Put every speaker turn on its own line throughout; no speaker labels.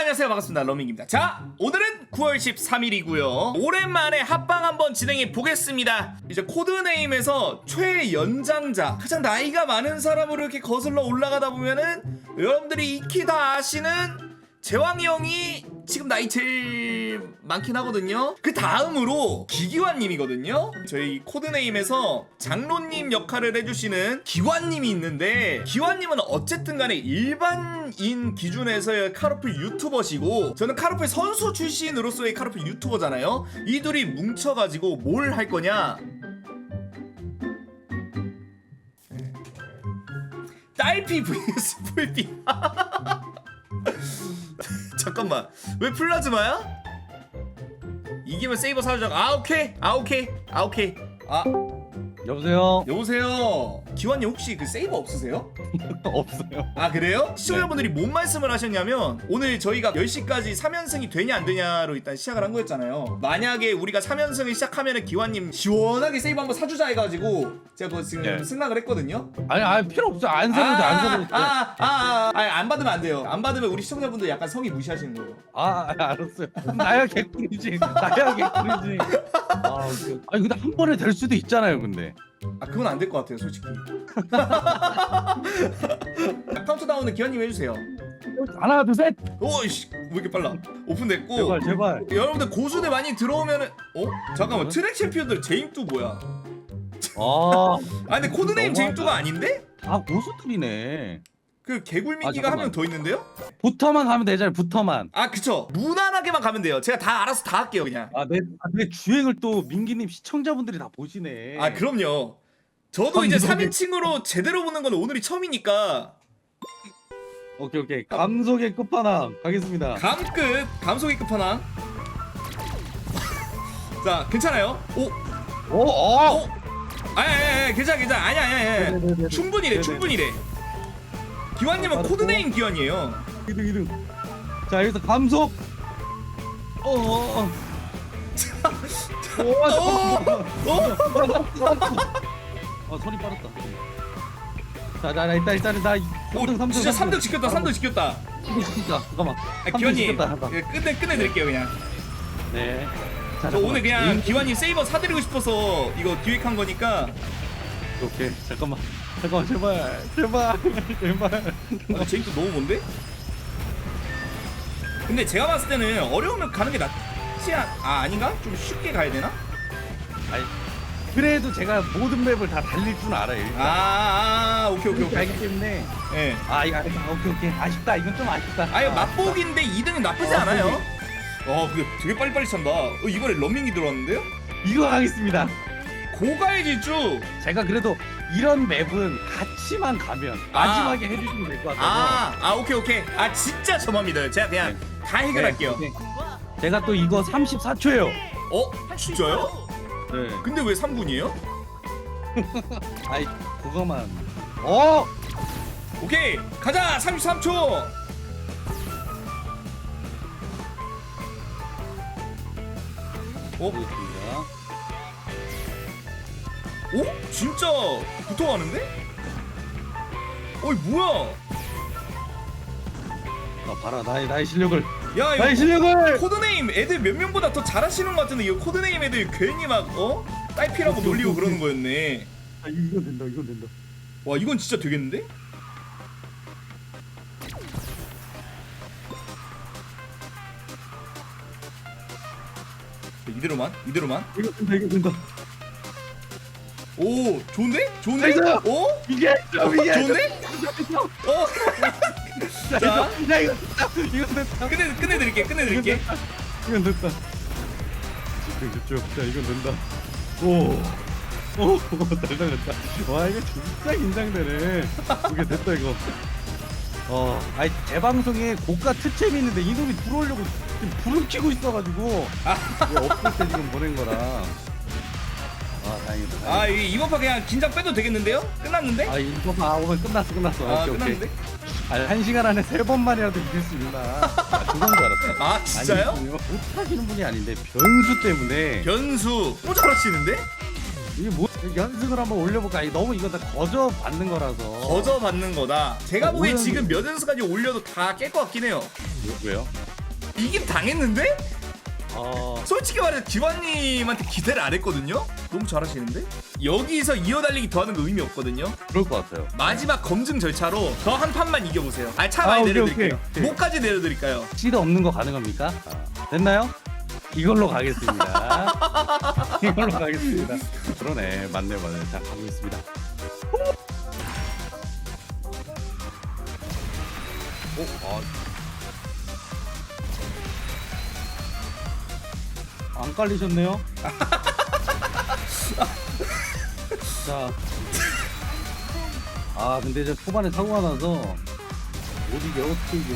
안녕하세요. 반갑습니다. 러밍입니다. 자 오늘은 9월 13일이고요. 오랜만에 합방 한번 진행해 보겠습니다. 이제 코드네임에서 최연장자 가장 나이가 많은 사람으로 이렇게 거슬러 올라가다 보면은 여러분들이 익히 다 아시는 제왕이 형이 지금 나이 제일 많긴 하거든요. 그 다음으로 기기환님이거든요. 저희 코드네임에서 장로님 역할을 해주시는 기환님이 있는데 기환님은 어쨌든 간에 일반인 기준에서의 카르플 유튜버시고 저는 카르플 선수 출신으로서의 카르플 유튜버잖아요. 이 둘이 뭉쳐가지고 뭘 할 거냐? 딸피 vs 풀피 잠깐만. 왜 플라즈마야? 이기면 세이버 사주자 아 오케이. 아 오케이. 아 오케이. 아.
여보세요?
여보세요 기환님 혹시 그 세이버 없으세요?
없어요.
아 그래요? 시청자분들이 뭔 말씀을 하셨냐면 오늘 저희가 10시까지 3연승이 되냐 안 되냐로 일단 시작을 한 거였잖아요 만약에 우리가 3연승을 시작하면은 기환님 시원하게 세이버 한번 사주자 해가지고 제가 그거 지금
네.
승낙을 했거든요
아니, 아니 필요 없어. 안 사도 돼, 안 사도 돼. 아,
아, 아, 아, 아, 안 받으면 안 돼요. 안 받으면 우리 시청자분들 약간 성의 무시하시는 거예요.
아, 알았어요. 나야 개꿀이지. 나야 개꿀이지. 아, 오케이. 아니 근데 한 번에 될 수도 있잖아요, 근데.
아, 그건 안 될 것 같아요, 솔직히. 카운트 다운은 기현님 해주세요.
하나, 둘, 셋.
오이씨, 왜 이렇게 빨라? 오픈됐고.
제발, 제발.
여러분들 고수들 많이 들어오면은 어? 잠깐만 트랙 챔피언들 제임뚜 뭐야?
아,
아 근데 코드네임
너무하다.
제임뚜가 아닌데?
다 고수들이네.
그
아,
개굴민기가 한. 명 더 있는데요?
부터만 가면 되잖아요, 부터만.
아 그쵸 무난하게만 가면 돼요 제가 다 알아서 다 할게요 그냥
아, 내, 아, 내 주행을 또 민기님 시청자분들이 다 보시네.
아 그럼요 저도 이제
감독이-
3인칭으로 제대로 보는 건 오늘이 처음이니까
오케이, 오케이. 감속의 끝판왕 가겠습니다.
감끝 감속의 끝판왕 자 괜찮아요? 오
오, 어.
오 아니 아니 아니 괜찮아 괜찮아 아니 아니 아니
네네네네.
충분히래
네네.
충분히래 기환님은. 코드네임 기환이에요
2등, 2등. 자, 여기서 감속. 어, 어, 어. 오, 어, 손이 빠졌다. 자, 나, 나 일단 일단
나오
3등, 3등.
진짜 3등 지켰다 3등 지켰다
진짜 잠깐만.
아, 기환님. 예, 끝내 끝내드릴게요 그냥
네. 자,
저 오늘 그냥
잠깐만.
기환님 세이버 사드리고 싶어서 이거 기획한 거니까
오케이. 잠깐만. 잠깐만 제발. 제발. 제발.
아, 제임도 너무 뭔데? 근데 제가 봤을 때는 어려우면 가는 게 낫지 않... 아 아닌가? 좀 쉽게 가야 되나?
아니, 그래도 제가 모든 맵을 다 달릴 줄 알아요.
아,
일단.
아, 아 오케이 오케이 오케이
알기 때문에
예.
아 이거 알겠다. 오케이 오케이 아쉽다 이건 좀 아쉽다
아 이거
아,
맛보기인데 2등은 나쁘지
어,
않아요 어 근데 되게 빨리빨리 찬다 어, 이번에 런밍이 들어왔는데요?
이거 하겠습니다
고가의 질주
제가 그래도 이런 맵은 같이만 가면
아.
마지막에 해주시면 될 것 같아서.
아, 아 오케이 오케이. 아 진짜 저만 믿어요 제가 그냥 다 해결할게요.
네, 오케이. 제가 또 이거 34초예요.
어? 진짜요?
네.
근데 왜 3군이에요?
아이 그거만. 어?
오케이. 가자! 33초! 어?
보겠습니다
오? 진짜 붙어가는데? 어이 뭐야
아, 봐라 나의 나의 실력을
야 이거
나의 실력을
코드네임 애들 몇 명보다 더 잘하시는 것 같은데 이거 코드네임 애들 괜히 막 어? 딸피라고 놀리고 그러는 거였네
아 이건 된다 이건 된다
와 이건 진짜 되겠는데? 이대로만? 이대로만?
이거 된다 이거 된다
오 좋은데? 좋은데?
나이스!
오?
이게 좀 이게
좋은데? 어?
야
자.
이거 야 이거 됐다 이거 됐다
끝내, 끝내드릴게 끝내드릴게
이건 됐다. 쭉쭉 쭉. 자 이건 된다. 오. 오, 잘 당했다. 와 이거 진짜 긴장되네. 이게 됐다 이거. 어, 아니 재방송에 고가 특챔이 있는데 이놈이 들어오려고 지금 불을 켜고 있어가지고 이거 없을 때 지금 보낸 거라. 아 다행이다.
아. 이- 이번 판 그냥 긴장 빼도 되겠는데요? 끝났는데?
아 이거 봐 오면 끝났어 끝났어.
아
오케이, 오케이.
끝났는데?
아니 한 시간 안에 세 번만이라도 이길 수 있나? 아, 그건 줄 알았다.
아 진짜요?
아니요. 못하시는 분이 아닌데 변수 때문에
변수 또 잘하시는데?
이게 뭐 연습을 한번 올려볼까? 아니, 너무 이거 다 거저 받는 거라서.
거저 받는 거다 제가
어,
보기엔
오히려
지금 몇 연수까지 올려도 다 깰 것 같긴 해요
왜요?
이긴 당했는데?
어
솔직히 말해서 기관님한테 기대를 안 했거든요? 너무 잘하시는데? 여기서 이어달리기 더하는 거 의미 없거든요?
그럴 것 같아요.
마지막 검증 절차로 저한 판만 이겨보세요. 아, 차
아,
많이
오케이,
내려드릴게요.
오케이, 오케이.
목까지 내려드릴까요?
시드 없는 거 가능합니까? 아, 됐나요? 이걸로 가겠습니다. 이걸로 가겠습니다. 그러네, 맞네, 맞네. 자, 가고 있습니다. 오, 아. 안 깔리셨네요? 자. 아, 근데 이제 초반에 사고가 나서 못 이겨, 어떻게 이겨.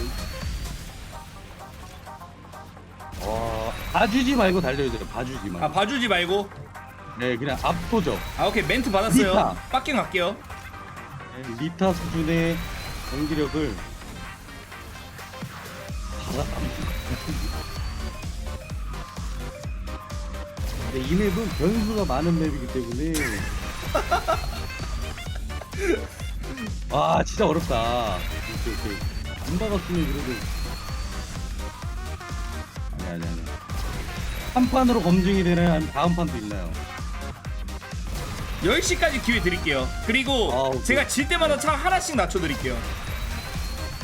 와, 봐주지 말고 달려야 돼요. 봐주지 말고.
아, 봐주지 말고.
네, 그냥 압도적.
아, 오케이. 멘트 받았어요.
리타.
갈게요.
네, 리타 수준의 경기력을 받아갑니다. 네, 이 맵은 변수가 많은 맵이기 때문에 아 진짜 어렵다. 안 박았으면 그래도 아니 아니 아니. 한 판으로 검증이 되나요? 아니면 다음 판도 있나요?
10시까지 기회 드릴게요. 그리고
아, 오케이.
제가 질 때마다 차 하나씩 낮춰 드릴게요.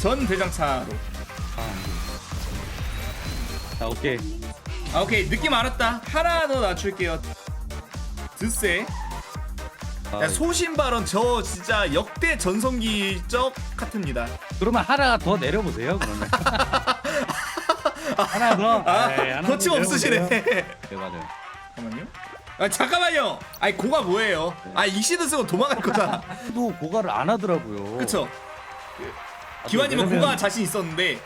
전 대장차로.
아, 안 돼. 자 오케이.
아, 오케이. 느낌 알았다. 하나 더 낮출게요. 드세.
아,
야, 소신 발언 저 진짜 역대 전성기적 카트입니다.
그러면 하나 더 내려보세요. 그러면 하나 더.
아,
하나 더
거침없으시네.
내려보세요. 네 맞아요.
잠깐만요. 아, 잠깐만요. 아니, 고가 뭐예요? 아, 이 시드 쓰고 도망갈 거잖아.
또 고가를 안 하더라고요.
그쵸?
아, 왜냐면-
고가 자신 있었는데.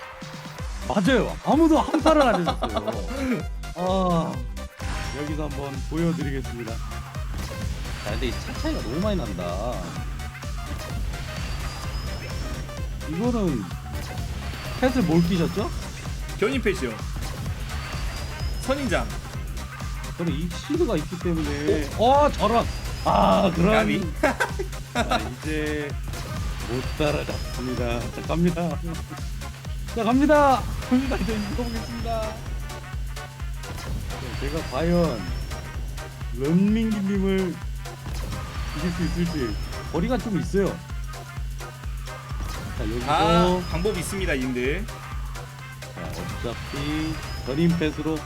맞아요. 아무도 한타를 안 해줬어요. 아 여기서 한번 보여드리겠습니다. 자, 근데 이 차 차이가 너무 많이 난다. 이거는 펫을 뭘 끼셨죠?
견인패시요. 선인장.
저는 이 시드가 있기 때문에 어 저런 아 그런
까비.
아, 이제 못 따라잡습니다 자 갑니다 자 갑니다. 갑니다 이제 이겨보겠습니다. 자, 제가 과연 런민기님을 이길 수 있을지 거리가 좀 있어요. 자 여기서
아, 방법 있습니다, 인들.
자, 어차피 전임 패스로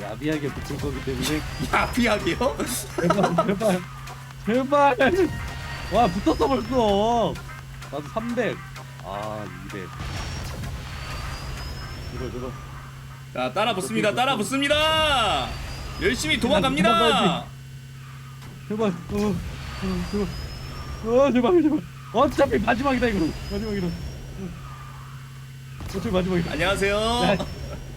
야비하게 붙을 거기 때문에
야비하게요?
제발 제발 제발. 와 붙었어 벌써. 나도 300 아, 200 저거 저거
자, 따라 붙습니다. 따라 붙습니다. 열심히 도망갑니다.
도망가야지. 제발 어, 어, 제발 어 제발 제발 어차피 마지막이다 이거 마지막이다 어. 어차피 마지막이다
안녕하세요.
야,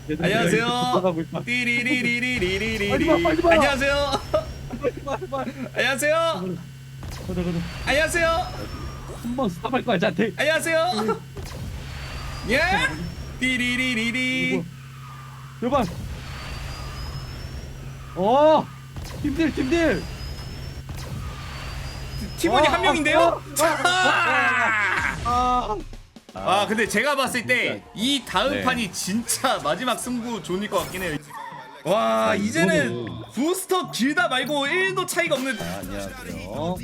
얘들아,
안녕하세요.
붙어가고 있다.
띠리리리리리리리. 안녕하세요. 안녕하세요.
가자 가자
안녕하세요.
한번 스탑할 거야 자태
안녕하세요. 예? 띠리리리리.
제발. 어, 팀들 팀들.
팀원이
어,
한 명인데요?
어, 아, 아,
아 근데 제가 봤을 때 이 다음
네.
판이 진짜 마지막 승부 존일 것 같긴 해요. 와 이제는 부스터 길다 말고 1도 차이가 없는
안녕하세요.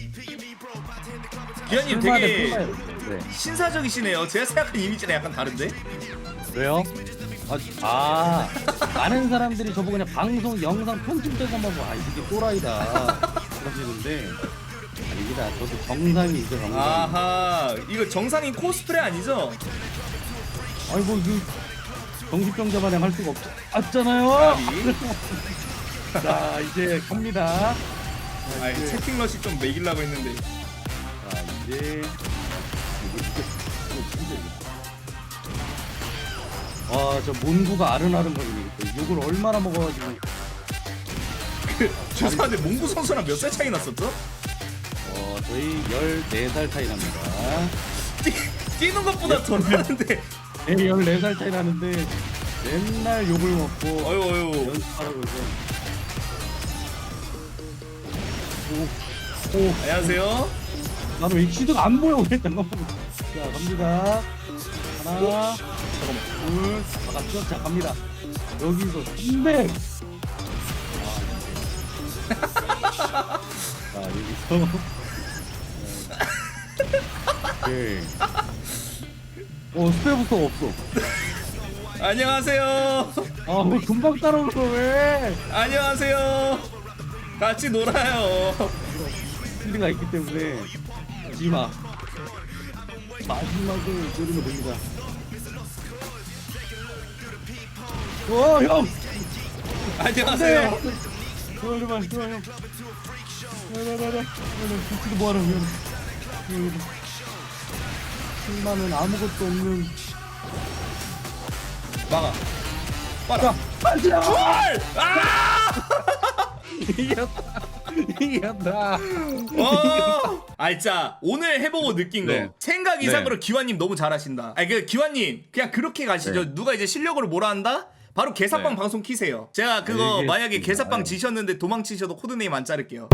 기현님 되게.
네.
신사적이시네요. 제가 생각한 이미지랑 약간 다른데?
왜요? 아, 아, 많은 사람들이 저보고 그냥 방송 영상 편집되고만 보고 아 이게 또라이다 그러시는데 아닙니다. 저도 정상이 있어 정상.
아하 이거 정상인 코스프레 아니죠?
아이고 이 정신병자 마냥 할 수가 없, 없잖아요. 자 이제 갑니다.
아 채팅 러시 좀 매기려고 했는데
와저 몬구가 아른아른 거리네. 욕을 얼마나 먹어가지고.
죄송한데 몽구 선수랑 몇 살 차이 났었죠?
어 저희 14살 차이 납니다.
뛰, 뛰는 것보다 더 나는데
네 14살 차이 나는데 맨날 욕을 먹고
어유 어유
연습하라고 해서. 오, 오,
안녕하세요
나는 왜 시드가 안 보여? 왜 잠깐만. 자 갑니다. 하나, 잠깐만. 막았죠? 자 갑니다. 여기서 300. 아, 자 여기서. 오케이. 어 스페부터 없어.
안녕하세요.
아 뭐 금방 따라오는 거 왜?
안녕하세요. 같이 놀아요.
필드가 있기 때문에 마지막 마지막을 노리면 됩니다. 오 형!
안녕하세요.
좋아 좋아 형. 나나나나 지금 뭐하러 형? 7만은 아무것도 없는
막아. 빨아.
자!
헐! 아!
이겼다 이겼다
와! 아 진짜 오늘 해보고 느낀 거
네.
생각 이상으로 기환님 너무 잘하신다. 아니 그 기환님 그냥 그렇게 가시죠. 누가 이제 실력으로 뭐라 한다? 바로 개사빵
네.
방송 키세요. 제가 그거
알겠습니다.
만약에 개사빵
네.
지셨는데 도망치셔도 코드네임 안 자를게요.